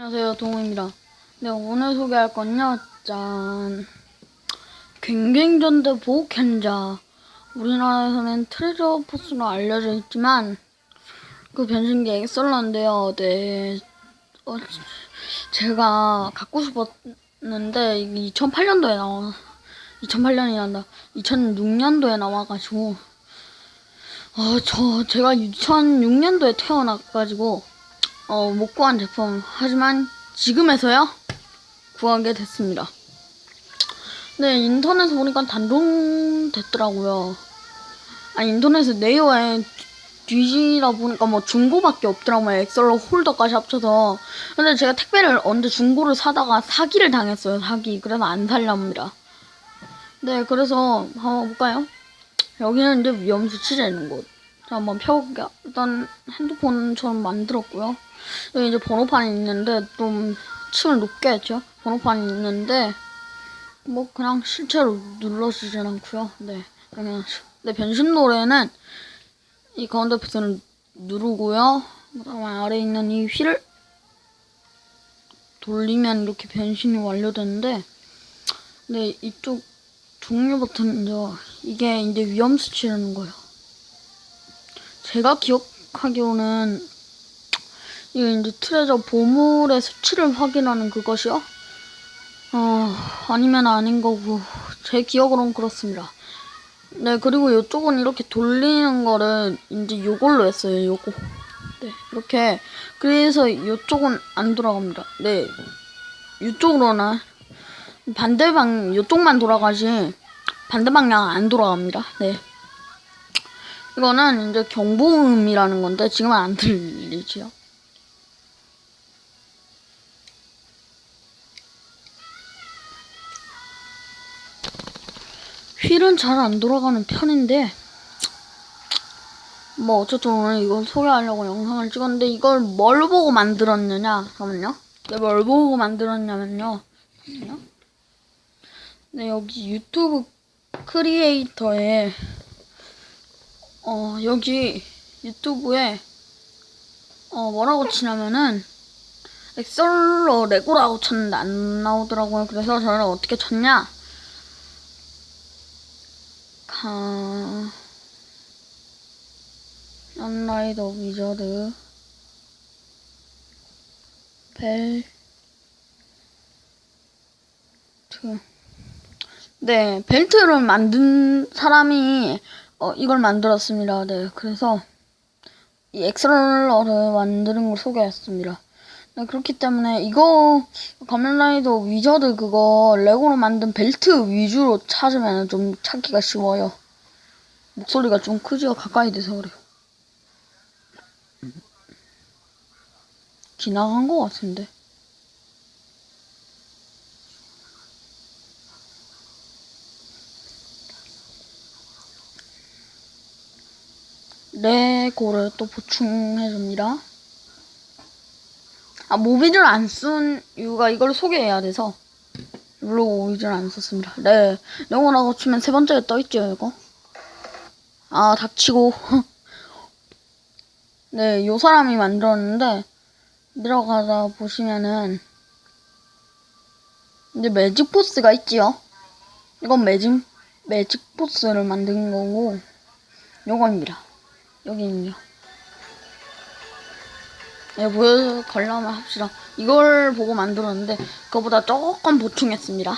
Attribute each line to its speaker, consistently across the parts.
Speaker 1: 안녕하세요 동우입니다. 네 오늘 소개할 건요 짠. 갱갱전대 보호캔자. 우리나라에서는 트레저 포스로 알려져 있지만 그 변신기 엑설런인데요. 네. 어, 제가 갖고 싶었는데 2008년도에 나와 2008년이 난다. 2006년도에 나와가지고 어, 저 제가 2006년도에 태어나가지고 어, 못 구한 제품. 하지만 지금에서야 구하게 됐습니다. 네, 인터넷에 보니까 단종 됐더라고요. 아니, 인터넷에 네이버에 뒤지다 보니까 뭐 중고밖에 없더라고요. 엑셀러 홀더까지 합쳐서. 근데 제가 택배를 언제 중고를 사다가 사기를 당했어요. 사기. 그래서 안 살랍니다. 네, 그래서 한번 볼까요? 여기는 이제 위험 수치제 있는 곳. 자, 한번 펴볼게요. 일단 핸드폰처럼 만들었고요. 여기 이제 번호판이 있는데 좀 층을 높게 했죠. 번호판이 있는데 뭐 그냥 실제로 눌러지진 않고요. 네, 그냥 네 변신 노래는 이 가운데 버튼을 누르고요. 그다음에 아래 있는 이 휠을 돌리면 이렇게 변신이 완료되는데 네 이쪽 종료 버튼이죠. 이게 이제 위험 수치라는 거예요. 제가 기억하기로는 이게 이제 트레저 보물의 수치를 확인하는 그것이요? 어, 아니면 아닌 거고, 제 기억으로는 그렇습니다. 네, 그리고 이쪽은 이렇게 돌리는 거를 이제 요걸로 했어요, 요거. 네, 이렇게. 그래서 이쪽은 안 돌아갑니다. 네, 이쪽으로는 반대 방, 이쪽만 돌아가지, 반대 방향 안 돌아갑니다. 네. 이거는 이제 경보음이라는 건데, 지금은 안 들리지요. 휠은 잘 안 돌아가는 편인데 뭐 어쨌든 오늘 이걸 소개하려고 영상을 찍었는데 이걸 뭘 보고 만들었느냐 잠깐만요 네, 뭘 보고 만들었냐면요 잠깐만요. 네 여기 유튜브 크리에이터에 어 여기 유튜브에 어 뭐라고 치냐면은 엑셀러 레고라고 쳤는데 안 나오더라고요. 그래서 저는 어떻게 쳤냐? 카 언라이더 위저드 벨트. 네 벨트를 만든 사람이 어, 이걸 만들었습니다 네 그래서 이 엑셀러를 만드는 걸 소개했습니다 네, 그렇기 때문에 이거 가면라이더 위저드 그거 레고로 만든 벨트 위주로 찾으면 좀 찾기가 쉬워요. 목소리가 좀 크죠? 가까이 대서 그래요. 지나간 것 같은데. 레고를 또 보충해줍니다. 아, 모비를 안 쓴 이유가 이걸 소개해야 돼서 물론 모비를 안 썼습니다. 네, 영어라고 치면 세 번째에 떠있죠, 이거. 아, 닥치고. 네, 요 사람이 만들었는데 들어가다 보시면은 이제 매직 포스가 있지요. 이건 매직 매직 포스를 만든 거고 요겁니다. 여기는요. 네, 보여 걸려면 합시다. 이걸 보고 만들었는데 그거보다 조금 보충했습니다.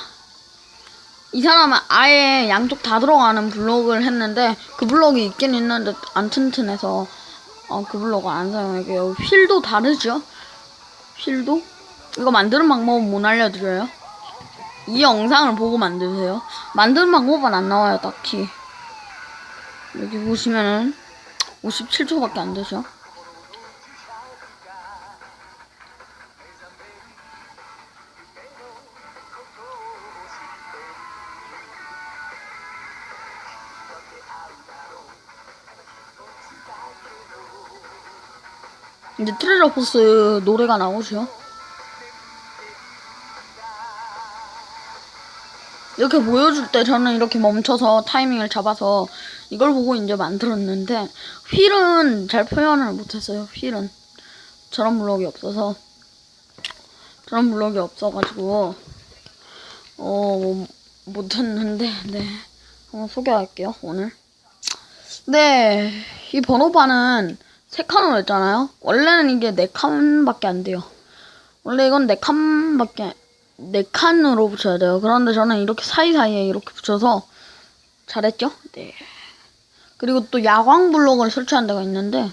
Speaker 1: 이 사람은 아예 양쪽 다 들어가는 블록을 했는데 그 블록이 있긴 있는데 안 튼튼해서 어, 그 블록을 안 사용할게요. 휠도 다르죠? 휠도? 이거 만드는 방법은 못 알려드려요. 이 영상을 보고 만드세요. 만드는 방법은 안 나와요, 딱히. 여기 보시면은 57초밖에 안 되죠. 이제 트레저 포스 노래가 나오죠. 이렇게 보여줄 때 저는 이렇게 멈춰서 타이밍을 잡아서 이걸 보고 이제 만들었는데 휠은 잘 표현을 못했어요. 휠은. 저런 블록이 없어서. 저런 블럭이 없어가지고 어 뭐, 못했는데 네. 한번 소개할게요 오늘. 네 이 번호판은 세 칸으로 했잖아요. 원래는 이게 네 칸밖에 안 돼요. 원래 이건 네 칸밖에 네 칸으로 붙여야 돼요 그런데 저는 이렇게 사이사이에 이렇게 붙여서 잘했죠 네 그리고 또 야광 블록을 설치한 데가 있는데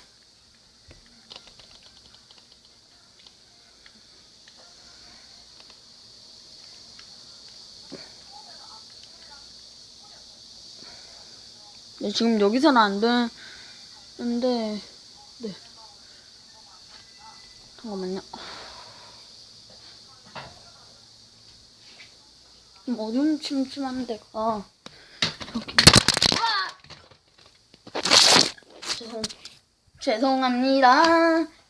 Speaker 1: 네, 지금 여기서는 안 되는데, 네. 잠깐만요. 좀 어둠침침한 데가, 여기. 아! 죄송, 죄송합니다.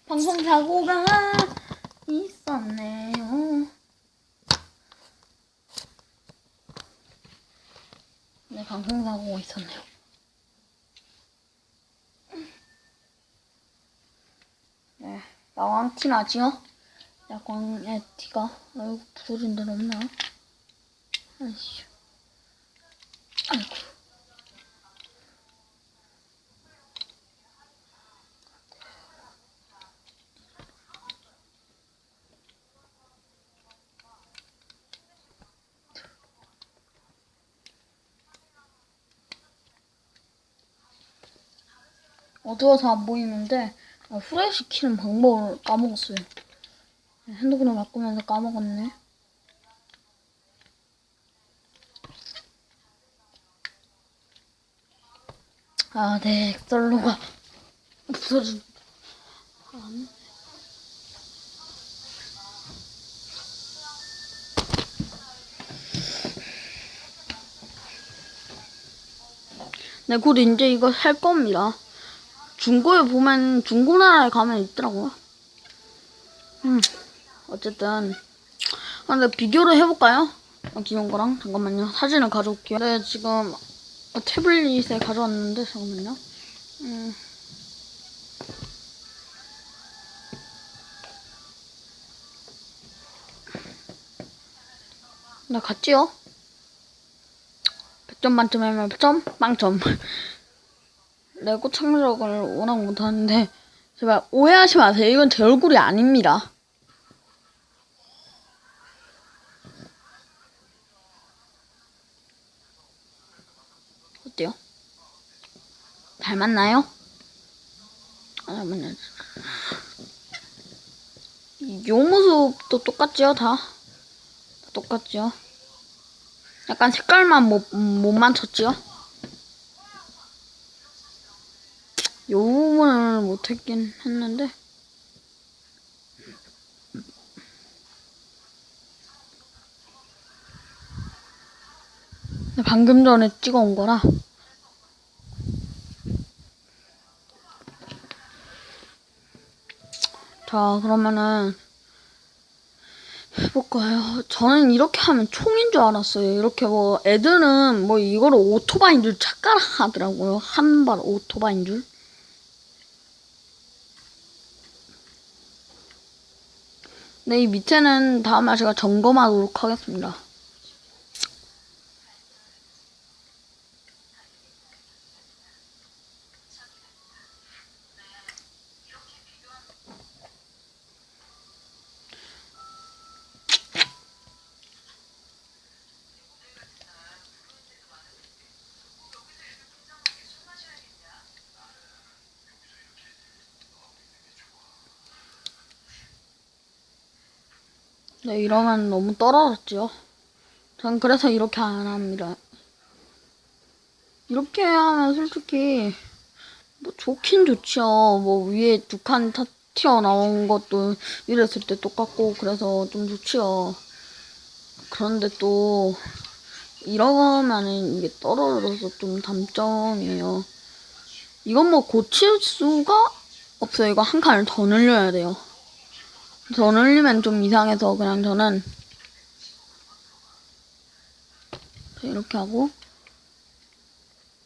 Speaker 1: 방송 사고가 있었네요. 네, 방송 사고가 있었네요. 네, 야광 티 나지요? 야광의 티가 아이고 부서진 데는 없나? 아이씨, 아이고. 어두워서 안 보이는데 아, 후레시키는 방법을 까먹었어요. 핸드폰을 바꾸면서 까먹었네. 아, 네, 엑셀로가 부서진. 안. 네, 곧 이제 이거 살 겁니다. 중고에 보면 중고나라에 가면 있더라고요. 음, 어쨌든. 아, 근데 비교를 해볼까요? 어, 기존 거랑 잠깐만요. 사진을 가져올게요. 네, 지금 태블릿에 가져왔는데 잠깐만요. 음. 나 갔지요? 100점 만점에 몇 점? 빵점. 레고 창작을 워낙 못하는데 제발 오해하지 마세요. 이건 제 얼굴이 아닙니다. 어때요? 닮았나요? 아, 잠깐만요. 요 모습도 똑같지요, 다? 다 똑같지요? 약간 색깔만 못, 못 맞췄지요? 요 부분을 못했긴 했는데 방금 전에 찍어온 거라 자 그러면은 해볼까요? 저는 이렇게 하면 총인 줄 알았어요. 이렇게 뭐 애들은 뭐 이거를 오토바이인 줄 착각하더라고요. 한 발 오토바이인 줄. 네, 이 밑에는 다음에 제가 점검하도록 하겠습니다. 네, 이러면 너무 떨어졌죠. 전 그래서 이렇게 안 합니다. 이렇게 하면 솔직히 뭐 좋긴 좋죠. 뭐 위에 두 칸 튀어나온 것도 이랬을 때 똑같고 그래서 좀 좋지요. 그런데 또 이러면은 이게 떨어져서 좀 단점이에요. 이건 뭐 고칠 수가 없어요. 이거 한 칸을 더 늘려야 돼요. 더 늘리면 좀 이상해서 그냥 저는 이렇게 하고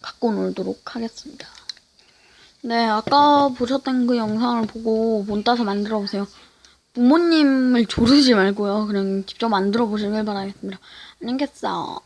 Speaker 1: 갖고 놀도록 하겠습니다. 네, 아까 보셨던 그 영상을 보고 본 따서 만들어 보세요. 부모님을 조르지 말고요. 그냥 직접 만들어 보시길 바라겠습니다. 안녕 계세요.